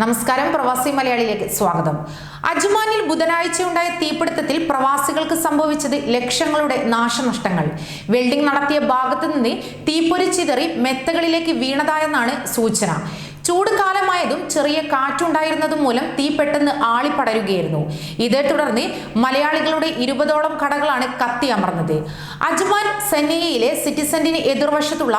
നമസ്കാരം പ്രവാസി മലയാളിയിലേക്ക് സ്വാഗതം. അജ്മാനിൽ ബുധനാഴ്ച ഉണ്ടായ തീപിടുത്തത്തിൽ പ്രവാസികൾക്ക് സംഭവിച്ചത് ലക്ഷങ്ങളുടെ നാശനഷ്ടങ്ങൾ. വെൽഡിംഗ് നടത്തിയ ഭാഗത്തു നിന്ന് തീപ്പൊരി ചിതറി മെത്തകളിലേക്ക് വീണതായെന്നാണ് സൂചന. ചൂട് കാലമായതും ചെറിയ കാറ്റുണ്ടായിരുന്നതും മൂലം തീ പെട്ടെന്ന് ആളിപ്പടരുകയായിരുന്നു. ഇതേ തുടർന്ന് മലയാളികളുടെ ഇരുപതോളം കടകളാണ് കത്തി അമർന്നത്. അജ്മാൻ സെന്നയിലെ സിറ്റിസന്റിന് എതിർവശത്തുള്ള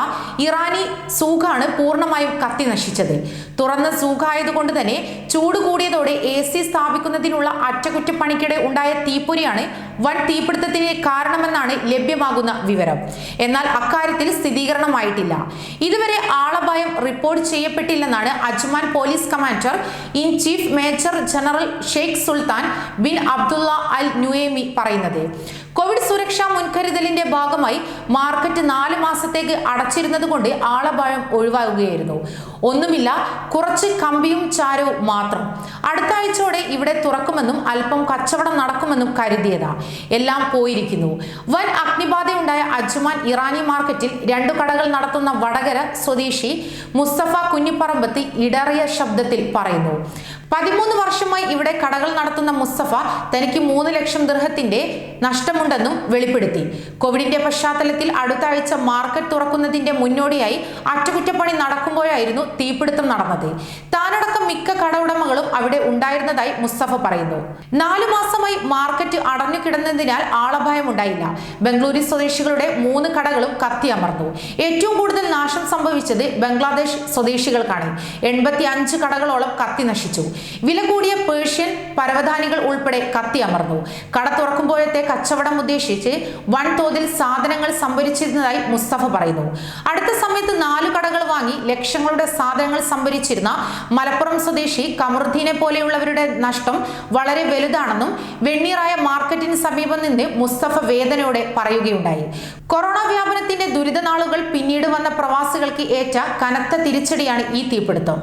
ഇറാനി സൂഖാണ് പൂർണമായും കത്തി നശിച്ചത്. തുറന്ന സൂഖായതുകൊണ്ട് തന്നെ ചൂട് കൂടിയതോടെ എ സി സ്ഥാപിക്കുന്നതിനുള്ള അറ്റകുറ്റപ്പണിക്കിടെ ഉണ്ടായ തീപ്പൊരിയാണ് വൻ തീപിടുത്തത്തിന് കാരണമെന്നാണ് ലഭ്യമാകുന്ന വിവരം. എന്നാൽ അക്കാര്യത്തിൽ സ്ഥിരീകരണമായിട്ടില്ല. ഇതുവരെ ആളപായം report ചെയ്യപ്പെട്ടില്ലെന്നാണ് Ajman police commander in chief major general Sheikh Sultan bin Abdullah Al Nuaimi പറയുന്നത്. കോവിഡ് സുരക്ഷാ മുൻകരുതലിന്റെ ഭാഗമായി മാർക്കറ്റ് നാല് മാസത്തേക്ക് അടച്ചിരുന്നത് കൊണ്ട് ആളപായം ഒഴിവാകുകയായിരുന്നു. ഒന്നുമില്ല കുറച്ച് കമ്പിയും ചാരവും മാത്രം. അടുത്ത ആഴ്ചയോടെ ഇവിടെ തുറക്കുമെന്നും അല്പം കച്ചവടം നടക്കുമെന്നും കരുതിയതാ. എല്ലാം പോയിരിക്കുന്നു. വൻ അഗ്നിബാധയുണ്ടായ അജ്മാൻ ഇറാനി മാർക്കറ്റിൽ രണ്ടു കടകൾ നടത്തുന്ന വടകര സ്വദേശി മുസ്തഫ കുഞ്ഞിപ്പറമ്പത്തി ഇടറിയ ശബ്ദത്തിൽ പറയുന്നു. പതിമൂന്ന് വർഷമായി ഇവിടെ കടകൾ നടത്തുന്ന മുസ്തഫ തനിക്ക് മൂന്ന് ലക്ഷം ദൃഹത്തിന്റെ നഷ്ടമുണ്ടെന്നും വെളിപ്പെടുത്തി. കോവിഡിന്റെ പശ്ചാത്തലത്തിൽ അടുത്ത ആഴ്ച മാർക്കറ്റ് തുറക്കുന്നതിന്റെ മുന്നോടിയായി അറ്റകുറ്റപ്പണി നടക്കുമ്പോഴായിരുന്നു തീപിടുത്തം നടന്നത്. താനടക്കം മിക്ക കട ഉടമകളും അവിടെ ഉണ്ടായിരുന്നതായി മുസ്തഫ പറയുന്നു. നാലു മാസമായി മാർക്കറ്റ് അടഞ്ഞു കിടന്നതിനാൽ ആളഭയം ഉണ്ടായില്ല ബംഗളൂരു സ്വദേശികളുടെ മൂന്ന് കടകളും കത്തിയമർന്നു ഏറ്റവും കൂടുതൽ നാശം സംഭവിച്ചത് ബംഗ്ലാദേശ് സ്വദേശികൾക്കാണ്. എൺപത്തി അഞ്ച് കടകളോളം കത്തി നശിച്ചു. വില കൂടിയ പേർഷ്യൻ പരവധാനികൾ ഉൾപ്പെടെ കത്തി അമർന്നു. കട തുറക്കുമ്പോഴത്തെ കച്ചവടം ഉദ്ദേശിച്ച് വൻതോതിൽ സാധനങ്ങൾ സംഭരിച്ചിരുന്നതായി മുസ്തഫ പറയുന്നു. അടുത്ത സമയത്ത് നാലു കടകൾ വാങ്ങി ലക്ഷങ്ങളുടെ സാധനങ്ങൾ സംഭരിച്ചിരുന്ന മലപ്പുറം സ്വദേശി കമറുദ്ദീനെ പോലെയുള്ളവരുടെ നഷ്ടം വളരെ വലുതാണെന്നും വെണ്ണീറായ മാർക്കറ്റിന് സമീപം നിന്ന് മുസ്തഫ വേദനയോടെ പറയുകയുണ്ടായി. കൊറോണ വ്യാപനത്തിന്റെ ദുരിതനാളുകൾ പിന്നീട് വന്ന പ്രവാസികൾക്ക് ഏറ്റ കനത്ത തിരിച്ചടിയാണ് ഈ തീപിടുത്തം.